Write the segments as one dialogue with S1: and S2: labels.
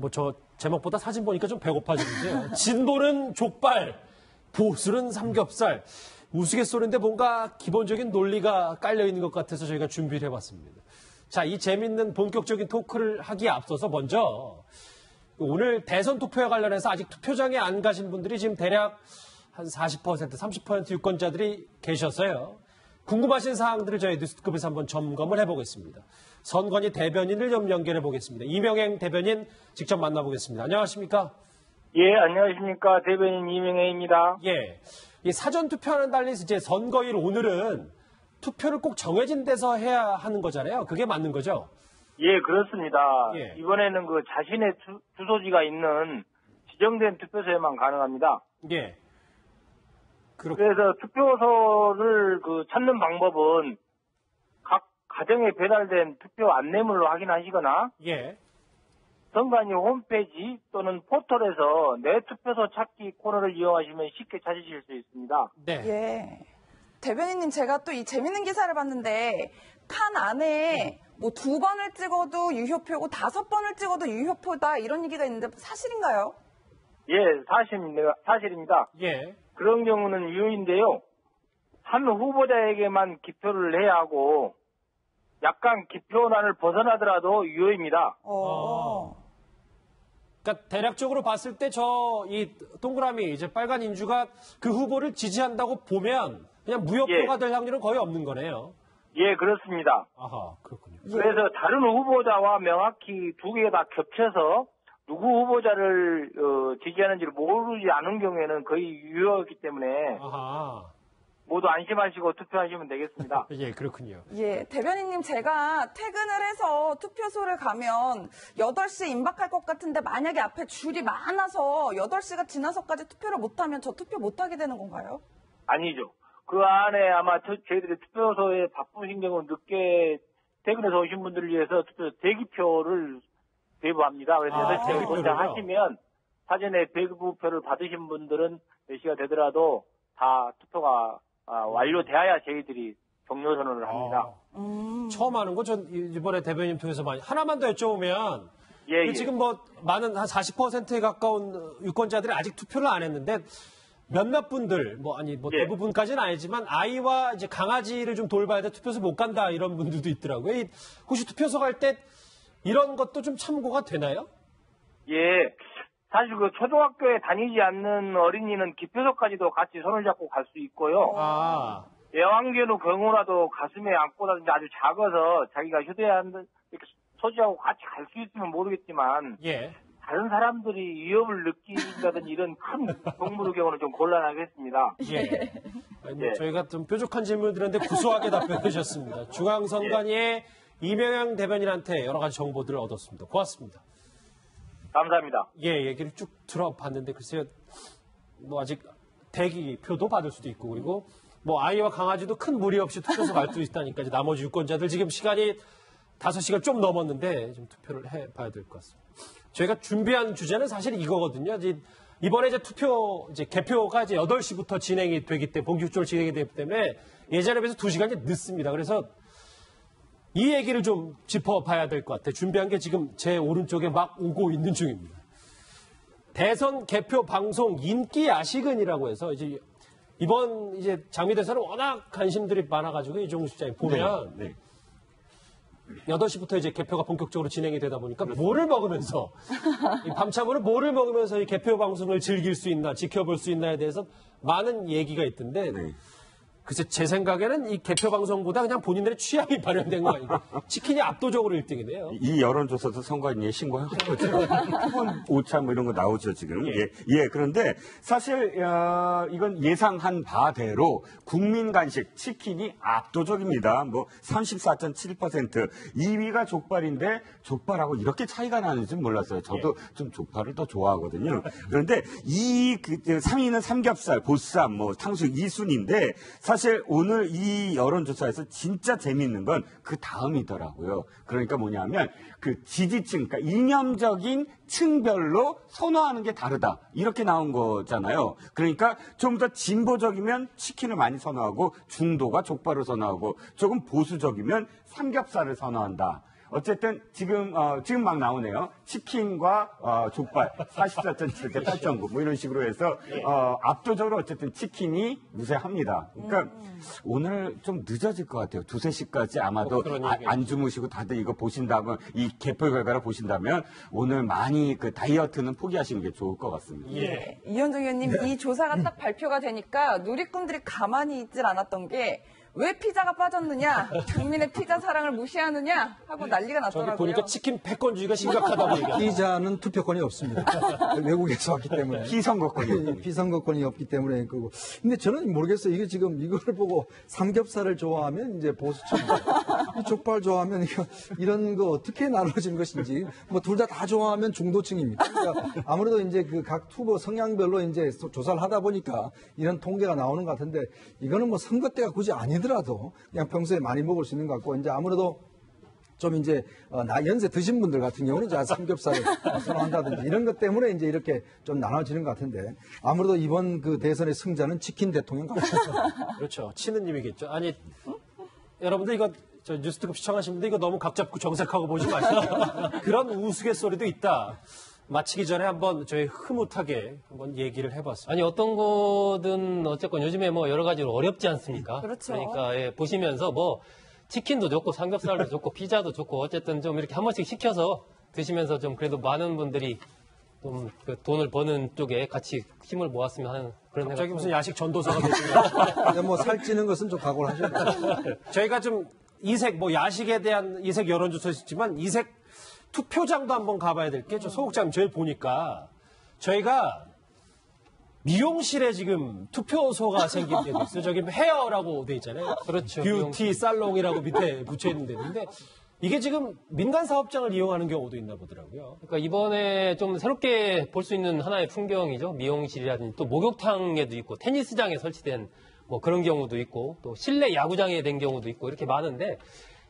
S1: 뭐 저 제목보다 사진 보니까 좀 배고파지는데요. 진보는 족발, 보수는 삼겹살. 우스갯소리인데 뭔가 기본적인 논리가 깔려 있는 것 같아서 저희가 준비를 해봤습니다. 자, 이 재밌는 본격적인 토크를 하기에 앞서서 먼저 오늘 대선 투표에 관련해서 아직 투표장에 안 가신 분들이 지금 대략 한 40%, 30% 유권자들이 계셨어요. 궁금하신 사항들을 저희 뉴스급에서 한번 점검을 해보겠습니다. 선관위 대변인을 좀 연결해 보겠습니다. 이명행 대변인 직접 만나보겠습니다. 안녕하십니까?
S2: 예, 안녕하십니까. 대변인 이명혜입니다.
S1: 예. 이 사전 투표와는 달리 이제 선거일 오늘은 투표를 꼭 정해진 데서 해야 하는 거잖아요. 그게 맞는 거죠?
S2: 예, 그렇습니다.
S1: 예.
S2: 이번에는 그 자신의 주, 주소지가 있는 지정된 투표소에만 가능합니다.
S1: 예. 그렇
S2: 그래서 투표소를 그 찾는 방법은 각 가정에 배달된 투표 안내물로 확인하시거나
S1: 예.
S2: 선관위 홈페이지 또는 포털에서 내 투표소 찾기 코너를 이용하시면 쉽게 찾으실 수 있습니다.
S1: 네.
S3: 예. 대변인님, 제가 또 이 재밌는 기사를 봤는데, 칸 안에 뭐 두 번을 찍어도 유효표고 다섯 번을 찍어도 유효표다 이런 얘기가 있는데 사실인가요?
S2: 예, 사실입니다. 사실입니다.
S1: 예.
S2: 그런 경우는 유효인데요. 한 후보자에게만 기표를 해야 하고 약간 기표난을 벗어나더라도 유효입니다.
S3: 어.
S1: 그러니까 대략적으로 봤을 때 저 이 동그라미 이제 빨간 인주가 그 후보를 지지한다고 보면 그냥 무효표가
S2: 예.
S1: 될 확률은 거의 없는 거네요.
S2: 예, 그렇습니다.
S1: 아하, 그렇군요.
S2: 그래서 다른 후보자와 명확히 두 개가 다 겹쳐서 누구 후보자를 어, 지지하는지를 모르지 않은 경우에는 거의 유효하기 때문에
S1: 아하.
S2: 모두 안심하시고 투표하시면 되겠습니다.
S1: 예, 그렇군요.
S3: 예, 대변인님 제가 퇴근을 해서 투표소를 가면 8시 임박할 것 같은데 만약에 앞에 줄이 많아서 8시가 지나서까지 투표를 못하면 저 투표 못하게 되는 건가요?
S2: 아니죠. 그 안에 아마 저, 저희들이 투표소에 바쁘신 경우 늦게 퇴근해서 오신 분들을 위해서 투표 대기표를 배부합니다. 그래서
S1: 아,
S2: 8시에
S1: 대기표를요?
S2: 도착하시면 사전에 배부표를 받으신 분들은 몇 시가 되더라도 다 투표가 아, 완료되어야 저희들이 종료 선언을 합니다.
S1: 아,
S3: 음.
S1: 처음 하는 거 전 이번에 대변인 통해서 많이 하나만 더 여쭤보면
S2: 예,
S1: 그
S2: 예.
S1: 지금 뭐 많은 한 40%에 가까운 유권자들이 아직 투표를 안 했는데 몇몇 분들 뭐 아니 뭐
S2: 예.
S1: 대부분까지는 아니지만 아이와 이제 강아지를 좀 돌봐야 돼 투표소 못 간다 이런 분들도 있더라고요. 이 혹시 투표소 갈 때 이런 것도 좀 참고가 되나요?
S2: 예. 사실 그 초등학교에 다니지 않는 어린이는 기표소까지도 같이 손을 잡고 갈 수 있고요.
S1: 아,
S2: 애완견의 경우라도 가슴에 안고라든지 아주 작아서 자기가 휴대하는 이렇게 소지하고 같이 갈 수 있으면 모르겠지만
S1: 예.
S2: 다른 사람들이 위협을 느낀다든지 이런 큰 동물의 경우는 좀 곤란하겠습니다.
S1: 예. 아니, 뭐
S2: 예.
S1: 저희가 좀 뾰족한 질문을 드렸는데 구수하게 답변해 주셨습니다. 중앙선관위의 이명영 대변인한테 여러 가지 정보들을 얻었습니다. 고맙습니다.
S2: 감사합니다.
S1: 예, 얘기를 쭉 들어봤는데 글쎄요, 뭐 아직 대기표도 받을 수도 있고 그리고 뭐 아이와 강아지도 큰 무리 없이 투표소 갈 수 있다니까 이제 나머지 유권자들 지금 시간이 5시간 좀 넘었는데 좀 투표를 해봐야 될 것 같습니다. 저희가 준비한 주제는 사실 이거거든요. 이제 이번에 이제 투표 이제 개표가 이제 8시부터 진행이 되기 때문에 본격적으로 진행이 되기 때문에 예전에 비해서 2시간이 늦습니다. 그래서 이 얘기를 좀 짚어봐야 될 것 같아요. 준비한 게 지금 제 오른쪽에 막 오고 있는 중입니다. 대선 개표 방송 인기 야식은이라고 해서 이제 이번 이제 장미 대선은 워낙 관심들이 많아가지고 이종우 실장님 보면
S4: 네.
S1: 8시부터 이제 개표가 본격적으로 진행이 되다 보니까 뭐를 먹으면서 이 밤참으로 뭐를 먹으면서 이 개표 방송을 즐길 수 있나 지켜볼 수 있나에 대해서 많은 얘기가 있던데
S4: 네.
S1: 글쎄 제 생각에는 이 개표 방송보다 그냥 본인들의 취향이 반영된 거 아닌가 치킨이 압도적으로 1등이네요.
S4: 이 여론조사도 선관위에 신고한 거죠. 기본 오차 뭐 이런 거 나오죠 지금. 예, 예. 그런데 사실 어, 이건 예상한 바대로 국민 간식 치킨이 압도적입니다. 뭐 34.7%. 2위가 족발인데 족발하고 이렇게 차이가 나는지 몰랐어요. 저도 좀 족발을 더 좋아하거든요. 그런데 이 그, 3위는 삼겹살, 보쌈, 뭐 탕수육 2순인데 사실 오늘 이 여론조사에서 진짜 재밌는 건 그 다음이더라고요. 그러니까 뭐냐면 그 지지층, 그러니까 이념적인 층별로 선호하는 게 다르다. 이렇게 나온 거잖아요. 그러니까 좀 더 진보적이면 치킨을 많이 선호하고 중도가 족발을 선호하고 조금 보수적이면 삼겹살을 선호한다. 어쨌든 지금 어, 지금 막 나오네요. 치킨과 어, 족발 44.7대 8.9 뭐 이런 식으로 해서 어, 압도적으로 어쨌든 치킨이 우세합니다. 그러니까 오늘 좀 늦어질 것 같아요. 두세 시까지 아마도
S1: 뭐 그런
S4: 아- 안 주무시고 다들 이거 보신다면 이 개표 결과를 보신다면 오늘 많이 그 다이어트는 포기하시는 게 좋을 것 같습니다.
S1: 예.
S3: 이현정 의원님 이 조사가 딱 발표가 되니까 누리꾼들이 가만히 있질 않았던 게 왜 피자가 빠졌느냐, 국민의 피자 사랑을 무시하느냐 하고 난리가
S1: 저기
S3: 났더라고요.
S1: 보니까 치킨 패권주의가 심각하다고 얘기하고
S5: 피자는 투표권이 없습니다. 외국에서 왔기 때문에.
S4: 피선거권이
S5: 피선거권이 없기 때문에 그거. 근데 저는 모르겠어요. 이게 지금 이거를 보고 삼겹살을 좋아하면 이제 보수층, 이 족발 좋아하면 이거 이런 거 어떻게 나눠진 것인지 뭐둘다다 좋아하면 중도층입니다. 그러니까 아무래도 이제 그각 후보 성향별로 이제 조사를 하다 보니까 이런 통계가 나오는 것 같은데 이거는 뭐 선거 때가 굳이 아니 더라도 그냥 평소에 많이 먹을 수 있는 것 같고 이제 아무래도 좀 이제 어, 나 연세 드신 분들 같은 경우는 이제 삼겹살을 선호한다든지 이런 것 때문에 이제 이렇게 좀 나눠지는 것 같은데 아무래도 이번 그 대선의 승자는 치킨 대통령 같습니다.
S1: 그렇죠. 치느님이겠죠. 아니 여러분들 이거 저 뉴스특급 시청하신 분들 이거 너무 각 잡고 정색하고 보지 마시고 그런 우스갯소리도 있다. 마치기 전에 한번 저희 흐뭇하게 한번 얘기를 해봤습니다.
S6: 아니 어떤 거든 어쨌건 요즘에 뭐 여러 가지로 어렵지 않습니까?
S3: 그렇죠.
S6: 러니까 예, 보시면서 뭐 치킨도 좋고 삼겹살도 좋고 피자도 좋고 어쨌든 좀 이렇게 한 번씩 시켜서 드시면서 좀 그래도 많은 분들이 좀 그 돈을 버는 쪽에 같이 힘을 모았으면 하는 그런
S1: 갑자기
S6: 생각.
S1: 무슨 야식 전도사가 되시네요.
S5: 뭐 살찌는 것은 좀 각오를 하셔야 돼요.
S1: 저희가 좀 이색 뭐 야식에 대한 이색 여론조사 있지만 이색 투표장도 한번 가봐야 될 게 저 소극장 제일 보니까 저희가 미용실에 지금 투표소가 생긴 데도 있어요. 저기 헤어라고 돼 있잖아요.
S6: 그렇죠.
S1: 뷰티 살롱이라고 밑에 붙여 있는 데인데 이게 지금 민간 사업장을 이용하는 경우도 있나 보더라고요.
S6: 그러니까 이번에 좀 새롭게 볼 수 있는 하나의 풍경이죠. 미용실이라든지 또 목욕탕에도 있고 테니스장에 설치된 뭐 그런 경우도 있고 또 실내 야구장에 된 경우도 있고 이렇게 많은데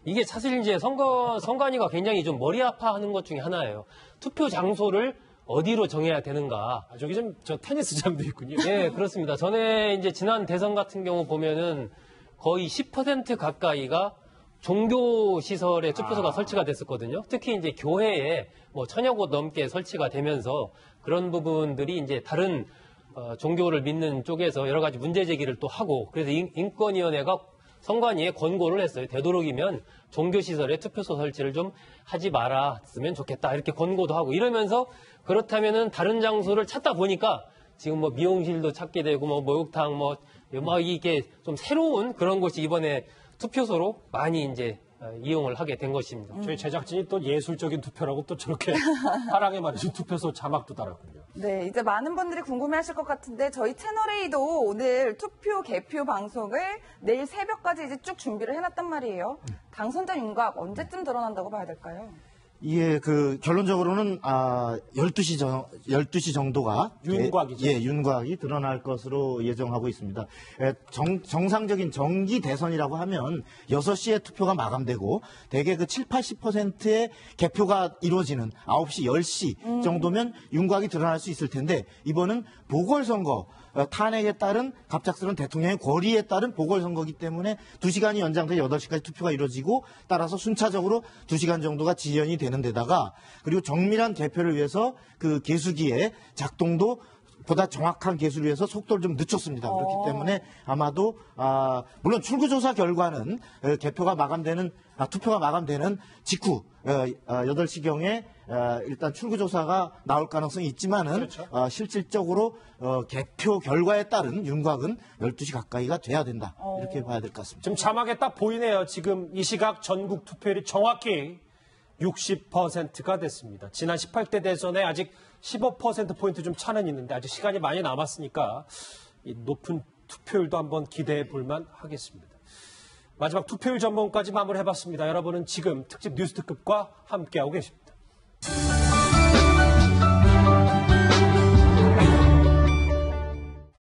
S6: 이게 사실 이제 선거 선관위가 굉장히 좀 머리 아파하는 것 중에 하나예요. 투표 장소를 어디로 정해야 되는가.
S1: 아, 저기 좀 저 테니스장도 있군요.
S6: 예, 그렇습니다. 전에 이제 지난 대선 같은 경우 보면은 거의 10% 가까이가 종교 시설에 투표소가 설치가 됐었거든요. 특히 이제 교회에 뭐 천여 곳 넘게 설치가 되면서 그런 부분들이 이제 다른 어, 종교를 믿는 쪽에서 여러 가지 문제 제기를 또 하고 그래서 인- 인권위원회가 선관위에 권고를 했어요. 되도록이면 종교시설에 투표소 설치를 좀 하지 말았으면 좋겠다. 이렇게 권고도 하고 이러면서 그렇다면은 다른 장소를 찾다 보니까 지금 뭐 미용실도 찾게 되고 뭐 목욕탕 뭐 막 이게 좀 새로운 그런 곳이 이번에 투표소로 많이 이제 어, 이용을 하게 된 것입니다.
S1: 저희 제작진이 또 예술적인 투표라고 또 저렇게 파랑에 말이죠 투표소 자막도 달았군요.
S3: 네, 이제 많은 분들이 궁금해하실 것 같은데 저희 채널A도 오늘 투표 개표 방송을 내일 새벽까지 이제 쭉 준비를 해놨단 말이에요. 당선자 윤곽 언제쯤 드러난다고 봐야 될까요?
S7: 이게 그 결론적으로는 아 12시 정 12시 정도가
S1: 윤곽이죠.
S7: 예, 윤곽이 드러날 것으로 예정하고 있습니다. 예, 정, 정상적인 정기 대선이라고 하면 6시에 투표가 마감되고 대개 그 7, 80%의 개표가 이루어지는 9시, 10시 정도면 윤곽이 드러날 수 있을 텐데 이번은 보궐선거 어, 탄핵에 따른 갑작스러운 대통령의 권리에 따른 보궐선거기 때문에 2시간이 연장돼 8시까지 투표가 이루어지고 따라서 순차적으로 2시간 정도가 지연이 되는 데다가 그리고 정밀한 개표를 위해서 그 개수기의 작동도 보다 정확한 개수를 위해서 속도를 좀 늦췄습니다. 그렇기 때문에 아마도 아, 물론 출구조사 결과는 어, 개표가 마감되는 아, 투표가 마감되는 직후 어, 8시경에 일단 출구조사가 나올 가능성이 있지만은 어, 실질적으로 어, 개표 결과에 따른 윤곽은 12시 가까이가 돼야 된다. 이렇게 봐야 될 것 같습니다.
S1: 지금 자막에 딱 보이네요. 지금 이 시각 전국 투표율이 정확히 60%가 됐습니다. 지난 18대 대선에 아직 15%포인트 좀 차는 있는데 아직 시간이 많이 남았으니까 이 높은 투표율도 한번 기대해 볼만 하겠습니다. 마지막 투표율 전문까지 마무리해봤습니다. 여러분은 지금 특집 뉴스 특급과 함께하고 계십니다.